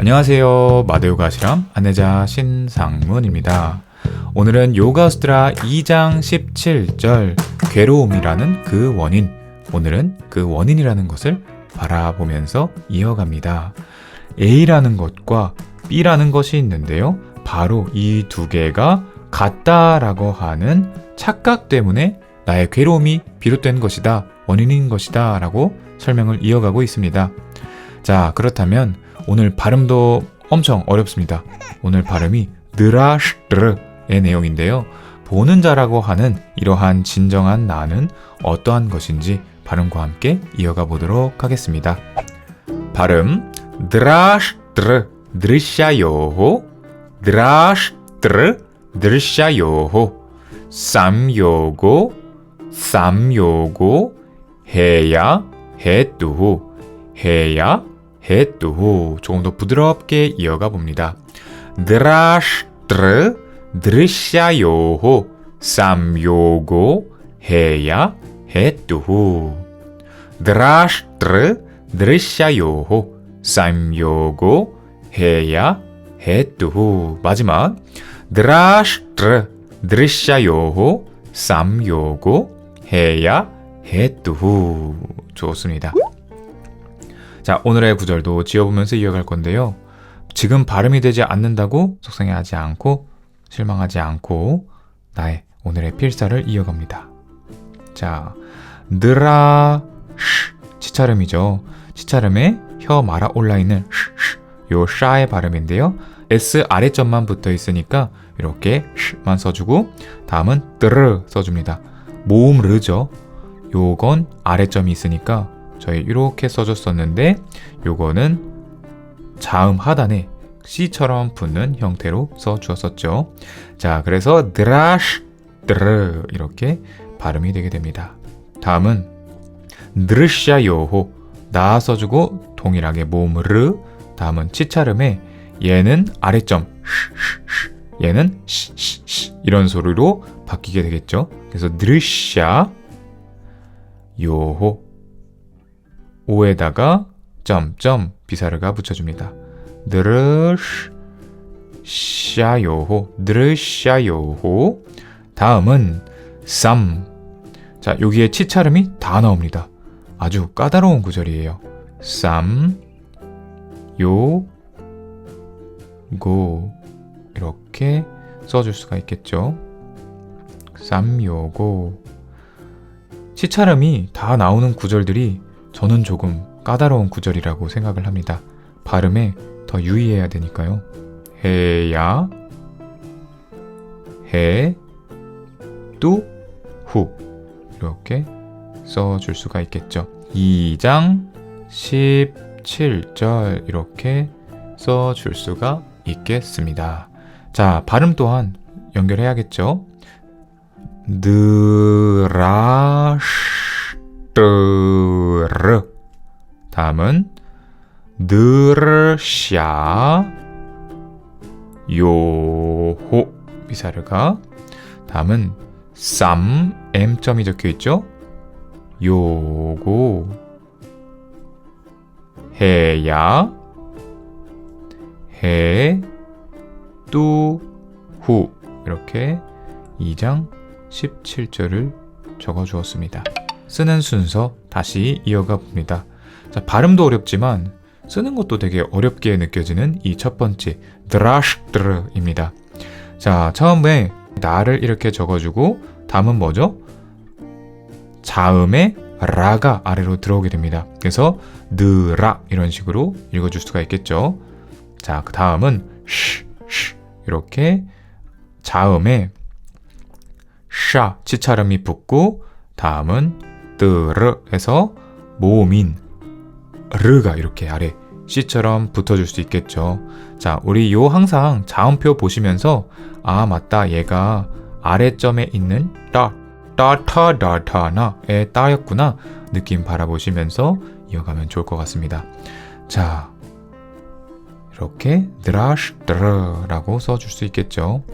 안녕하세요. 마대요가 실험 안내자 신상문입니다. 오늘은 요가스트라 2장 17절 괴로움이라는 그 원인 오늘은 그 원인이라는 것을 바라보면서 이어갑니다. A라는 것과 B라는 것이 있는데요. 바로 이 두 개가 같다라고 하는 착각 때문에 나의 괴로움이 비롯된 것이다, 원인인 것이다 라고 설명을 이어가고 있습니다. 자, 그렇다면 오늘 발음도 엄청 어렵습니다. 오늘 발음이 느라슈르의 내용인데요. 보는 자라고 하는 이러한 진정한 나는 어떠한 것인지 발음과 함께 이어가 보도록 하겠습니다. 발음 드라슈르 드르샤요호 드라슈르 드르샤요호 쌈요고 쌈요고 해야 해뚜후 해야 해뚜후 조금 더 부드럽게 이어가 봅니다. 드라슈르 드르샤요호 쌈요고 해야 해뚜후 드라슈르 드르샤요호 쌈요고 해야 해뚜후 마지막. 드라슈르 드르샤요호 쌈요고 해야 해뚜후 좋습니다. 자, 오늘의 구절도 지어보면서 이어갈 건데요. 지금 발음이 되지 않는다고 속상해하지 않고 실망하지 않고 나의 오늘의 필사를 이어갑니다. 자, 느라 쉬 치차름이죠. 치차름에 혀 말아 올라 있는 쉬, 쉬, 요 샤의 발음인데요. S 아래점만 붙어 있으니까 이렇게 쉬만 써주고 다음은 뜨르 써줍니다. 모음 르죠. 요건 아래점이 있으니까 저희 이렇게 써줬었는데 요거는 자음 하단에 C처럼 붙는 형태로 써주었었죠. 자, 그래서 드라시 드르 이렇게 발음이 되게 됩니다. 다음은 느르샤 요호 나 써주고 동일하게 모음 르 다음은 치차름에 얘는 아래점 얘는 이런 소리로 바뀌게 되겠죠. 그래서 느르샤 요호 오에다가 점점 비사르가 붙여줍니다. 느르샤요호 느르샤요호 다음은 쌈. 자 여기에 치차름이 다 나옵니다. 아주 까다로운 구절이에요. 쌈, 요, 고 이렇게 써줄 수가 있겠죠. 쌈 요 고 치차름이 다 나오는 구절들이 저는 조금 까다로운 구절이라고 생각을 합니다. 발음에 더 유의해야 되니까요. 해야 해, 뚜, 후 이렇게 써줄 수가 있겠죠. 2장 17절 이렇게 써줄 수가 있겠습니다. 자, 발음 또한 연결해야겠죠. 느라 슈르. 다음은 느르샤 요호 비사르가. 다음은 쌈 m점이 적혀 있죠. 요고. 해야. 해뚜 후. 이렇게 2장 17절을 적어 주었습니다. 쓰는 순서 다시 이어가 봅니다. 자, 발음도 어렵지만 쓰는 것도 되게 어렵게 느껴지는 이 첫 번째 드라슈드르입니다. 자, 처음에 나를 이렇게 적어주고 다음은 뭐죠? 자음에 라가 아래로 들어오게 됩니다. 그래서 느라 이런 식으로 읽어줄 수가 있겠죠. 자, 그 다음은 쉬, 쉬 이렇게 자음에 샤 치차름이 붙고 다음은 뜨르 해서 모음인 르가 이렇게 아래 C처럼 붙어줄 수 있겠죠. 자, 우리 요 항상 자음표 보시면서 아 맞다 얘가 아래점에 있는 따 따타 다타나의 따였구나 느낌 바라보시면서 이어가면 좋을 것 같습니다. 자, 이렇게 드라슈드라고 써줄 수 있겠죠.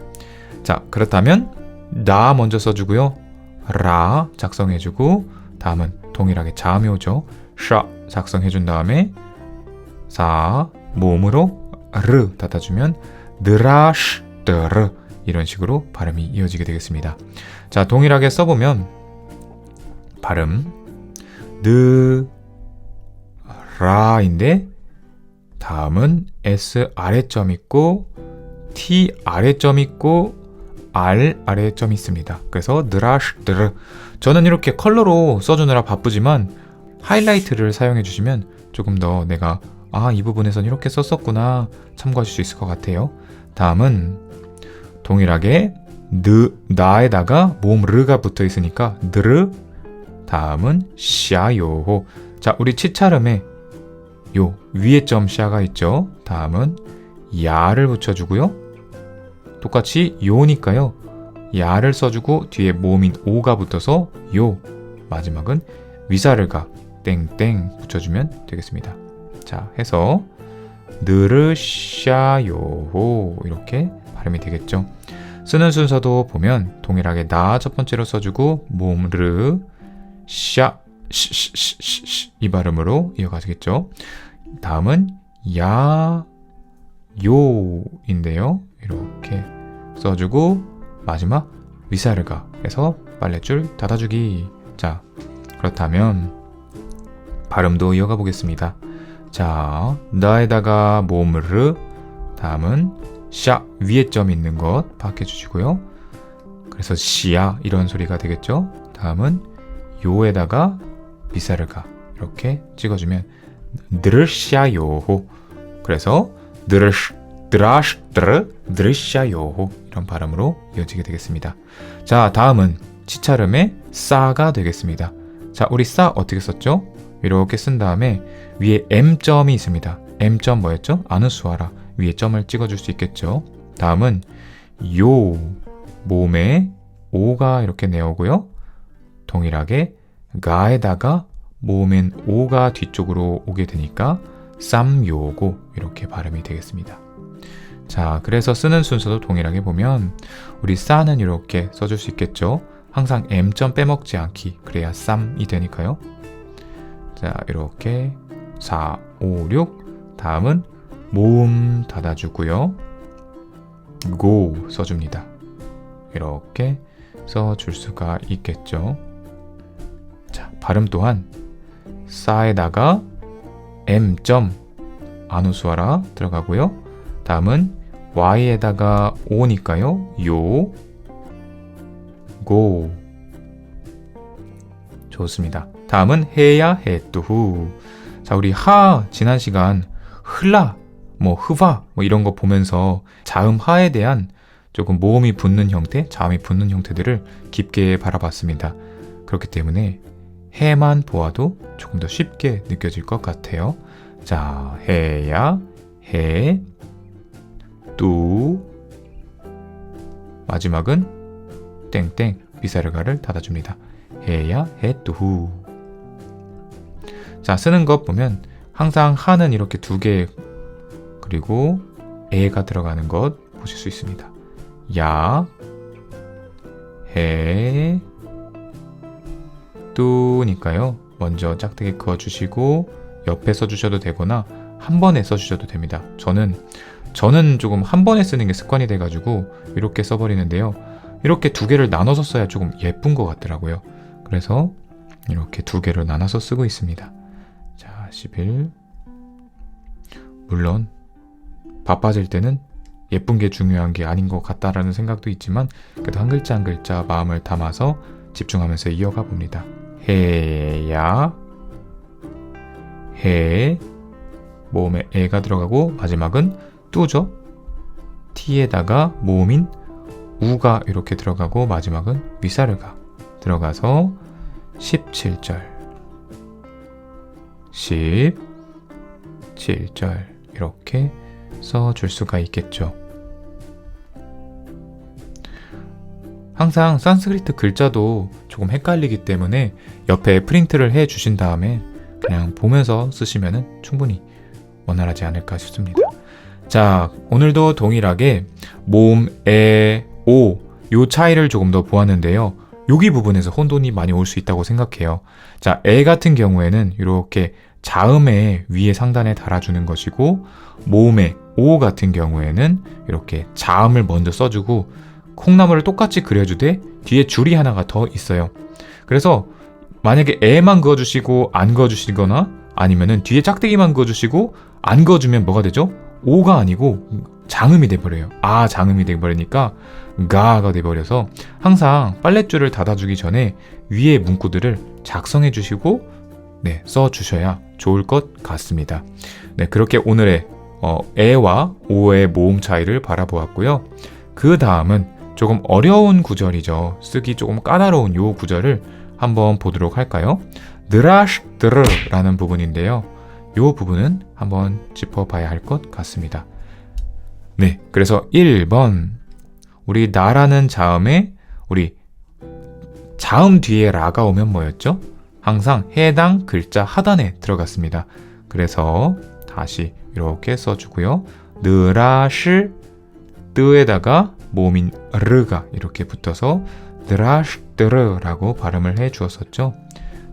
자, 그렇다면 나 먼저 써주고요. 라 작성해주고 다음은 동일하게 자음이 오죠. 샤 작성해준 다음에 사 모음으로 르 닫아주면 드라슈드르 이런 식으로 발음이 이어지게 되겠습니다. 자, 동일하게 써보면 발음 느 라인데 다음은 S 아래점 있고 T 아래점 있고 R 아래점 있습니다. 그래서 느라슈드르 저는 이렇게 컬러로 써주느라 바쁘지만 하이라이트를 사용해 주시면 조금 더 내가 아 이 부분에선 이렇게 썼었구나 참고하실 수 있을 것 같아요. 다음은 동일하게 느 나에다가 모음 르가 붙어 있으니까 느르 다음은 샤요호 자 우리 치차름에 요 위에 점 샤가 있죠. 다음은 야를 붙여주고요. 똑같이 요니까요. 야를 써주고 뒤에 모음인 오가 붙어서 요 마지막은 위사르가 땡땡 붙여주면 되겠습니다. 자 해서 느르샤요호 이렇게 발음이 되겠죠. 쓰는 순서도 보면 동일하게 나 첫 번째로 써주고 모음르 샤이 발음으로 이어가겠죠. 다음은 야 요인데요. 이렇게 써주고 마지막 위사르가 해서 빨랫줄 닫아주기. 자 그렇다면 발음도 이어가 보겠습니다. 자 나에다가 모음르 다음은 샤 위에 점 있는 것 파악해 주시고요. 그래서 시야 이런 소리가 되겠죠. 다음은 요에다가 미사르가 이렇게 찍어주면 드르샤요호 그래서 드르시 드라시 드르 드르샤요호 이런 발음으로 이어지게 되겠습니다. 자 다음은 치차름의 싸가 되겠습니다. 자 우리 싸 어떻게 썼죠? 이렇게 쓴 다음에 위에 M점이 있습니다. M점 뭐였죠? 아누스와라 위에 점을 찍어줄 수 있겠죠. 다음은 요 몸에 오가 이렇게 내오고요. 동일하게 가에다가 모음엔 오가 뒤쪽으로 오게 되니까 쌈요고 이렇게 발음이 되겠습니다. 자, 그래서 쓰는 순서도 동일하게 보면 우리 싸는 이렇게 써줄 수 있겠죠. 항상 M점 빼먹지 않기 그래야 쌈이 되니까요. 자, 이렇게 4, 5, 6 다음은 모음 닫아주고요. 고 써줍니다. 이렇게 써줄 수가 있겠죠. 자, 발음 또한 싸에다가 M 아누스와라 들어가고요. 다음은 Y에다가 O니까요. 요, 고. 좋습니다. 다음은 해야 해뚜후. 자, 우리 하 지난 시간 흘라, 뭐 흐바 뭐 이런 거 보면서 자음 하에 대한 조금 모음이 붙는 형태, 자음이 붙는 형태들을 깊게 바라봤습니다. 그렇기 때문에 해만 보아도 조금 더 쉽게 느껴질 것 같아요. 자, 해야, 해, 뚜, 마지막은 땡땡 비사르가를 닫아줍니다. 해야, 해, 뚜. 자, 쓰는 것 보면 항상 하는 이렇게 두 개, 그리고 에가 들어가는 것 보실 수 있습니다. 야, 해, 뚜니까요. 먼저 짝대기 그어주시고 옆에 써주셔도 되거나 한 번에 써주셔도 됩니다. 저는 저는 조금 한 번에 쓰는 게 습관이 돼가지고 이렇게 써버리는데요. 이렇게 두 개를 나눠서 써야 조금 예쁜 것 같더라고요. 그래서 이렇게 두 개로 나눠서 쓰고 있습니다. 자, 11. 물론 바빠질 때는 예쁜 게 중요한 게 아닌 것 같다라는 생각도 있지만 그래도 한 글자 한 글자 마음을 담아서 집중하면서 이어가 봅니다. 해야 해 모음에 에가 들어가고 마지막은 뚜죠. t에다가 모음인 우가 이렇게 들어가고 마지막은 위사르가 들어가서 17절 17절 이렇게 써 줄 수가 있겠죠. 항상 산스크리트 글자도 조금 헷갈리기 때문에 옆에 프린트를 해 주신 다음에 그냥 보면서 쓰시면 충분히 원활하지 않을까 싶습니다. 자, 오늘도 동일하게 모음, 에, 오, 요 차이를 조금 더 보았는데요. 여기 부분에서 혼돈이 많이 올 수 있다고 생각해요. 자, 에 같은 경우에는 이렇게 자음에 위에 상단에 달아주는 것이고, 모음에 오 같은 경우에는 이렇게 자음을 먼저 써주고 콩나물을 똑같이 그려주되 뒤에 줄이 하나가 더 있어요. 그래서 만약에 애만 그어주시고 안 그어주시거나 아니면은 뒤에 짝대기만 그어주시고 안 그어주면 뭐가 되죠? 오가 아니고 장음이 돼버려요. 아 장음이 돼버리니까 가가 돼버려서 항상 빨랫줄을 닫아주기 전에 위에 문구들을 작성해 주시고 네 써 주셔야 좋을 것 같습니다. 네 그렇게 오늘의 어, 애와 오의 모음 차이를 바라보았고요. 그 다음은 조금 어려운 구절이죠. 쓰기 조금 까다로운 요 구절을 한번 보도록 할까요? 느라시드르라는 부분인데요. 요 부분은 한번 짚어봐야 할 것 같습니다. 네, 그래서 1번 우리 나라는 자음에 우리 자음 뒤에 라가 오면 뭐였죠? 항상 해당 글자 하단에 들어갔습니다. 그래서 다시 이렇게 써주고요. 느라시 뜨에다가 모음인 르가 이렇게 붙어서 느라시드르라고 발음을 해 주었었죠.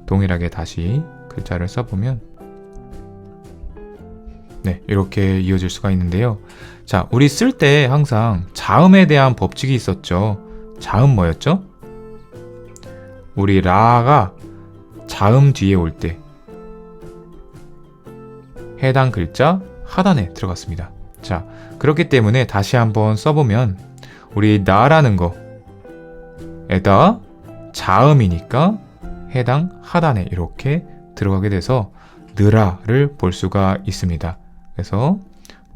동일하게 다시 글자를 써보면 네 이렇게 이어질 수가 있는데요. 자 우리 쓸 때 항상 자음에 대한 법칙이 있었죠. 자음 뭐였죠? 우리 라가 자음 뒤에 올 때 해당 글자 하단에 들어갔습니다. 자 그렇기 때문에 다시 한번 써보면 우리 나라는 거 에다 자음이니까 해당 하단에 이렇게 들어가게 돼서 느라를 볼 수가 있습니다. 그래서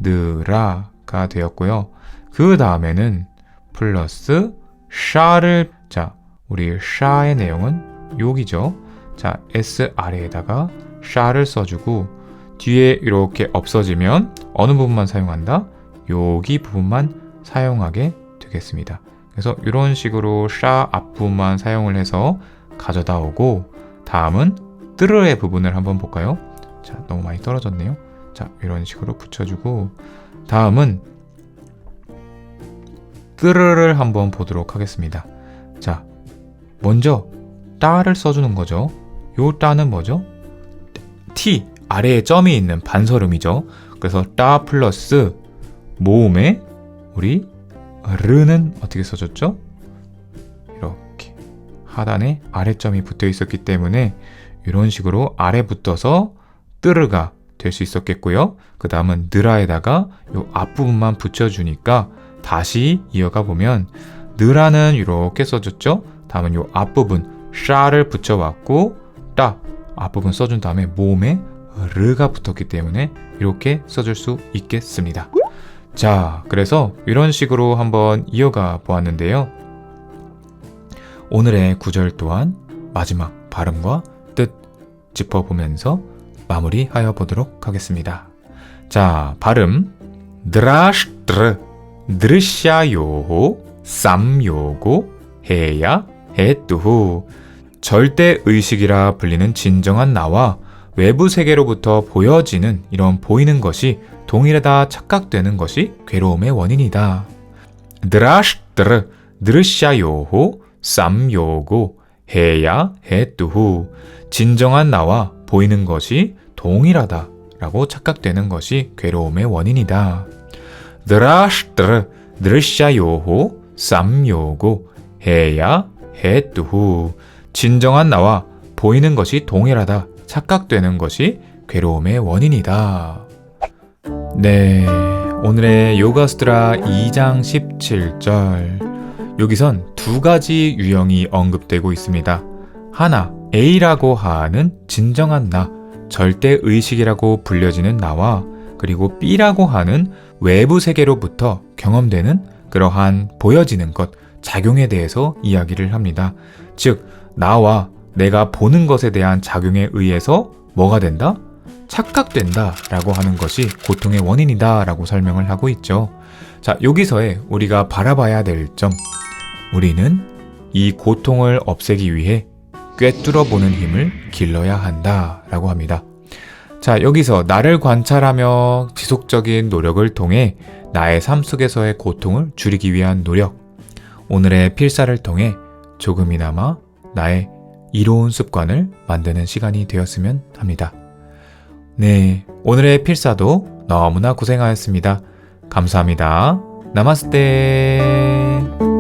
느라가 되었고요. 그 다음에는 플러스 샤를 자 우리 샤의 내용은 여기죠. 자 S 아래에다가 샤를 써주고 뒤에 이렇게 없어지면 어느 부분만 사용한다? 여기 부분만 사용하게 되겠습니다. 그래서 이런 식으로 샤 앞부분만 사용을 해서 가져다 오고 다음은 뜨르의 부분을 한번 볼까요? 자, 너무 많이 떨어졌네요. 자, 이런 식으로 붙여주고 다음은 뜨르를 한번 보도록 하겠습니다. 자, 먼저 따를 써주는 거죠. 요 따는 뭐죠? T 아래에 점이 있는 반설음이죠. 그래서 따 플러스 모음에 우리 르는 어떻게 써줬죠? 이렇게 하단에 아래점이 붙어 있었기 때문에 이런 식으로 아래 붙어서 뜨르가 될 수 있었겠고요. 그 다음은 느라에다가 이 앞부분만 붙여주니까 다시 이어가 보면 느라는 이렇게 써줬죠. 다음은 이 앞부분 샤를 붙여왔고 따 앞부분 써준 다음에 모음에 르가 붙었기 때문에 이렇게 써줄 수 있겠습니다. 자, 그래서 이런 식으로 한번 이어가 보았는데요. 오늘의 구절 또한 마지막 발음과 뜻 짚어보면서 마무리하여 보도록 하겠습니다. 자, 발음. 드라시드르. 드르샤요호 쌈요고. 해야 해뚜후. 절대 의식이라 불리는 진정한 나와 외부 세계로부터 보여지는 이런 보이는 것이 동일하다 착각되는 것이 괴로움의 원인이다. 드라시드르. 드르샤요호 쌈요고. 해야 해뚜후. 진정한 나와 보이는 것이 동일하다 라고 착각되는 것이 괴로움의 원인이다. 드라시드르 드르샤요호 쌈요고 해야 해뚜후 진정한 나와 보이는 것이 동일하다 착각되는 것이 괴로움의 원인이다. 네, 오늘의 요가스트라 2장 17절. 여기선 두 가지 유형이 언급되고 있습니다. 하나, A라고 하는 진정한 나, 절대 의식이라고 불려지는 나와 그리고 B라고 하는 외부 세계로부터 경험되는 그러한 보여지는 것, 작용에 대해서 이야기를 합니다. 즉, 나와 내가 보는 것에 대한 작용에 의해서 뭐가 된다? 착각된다 라고 하는 것이 고통의 원인이다 라고 설명을 하고 있죠. 자, 여기서의 우리가 바라봐야 될 점. 우리는 이 고통을 없애기 위해 꿰뚫어 보는 힘을 길러야 한다 라고 합니다. 자, 여기서 나를 관찰하며 지속적인 노력을 통해 나의 삶 속에서의 고통을 줄이기 위한 노력. 오늘의 필사를 통해 조금이나마 나의 이로운 습관을 만드는 시간이 되었으면 합니다. 네, 오늘의 필사도 너무나 고생하였습니다. 감사합니다. 나마스테.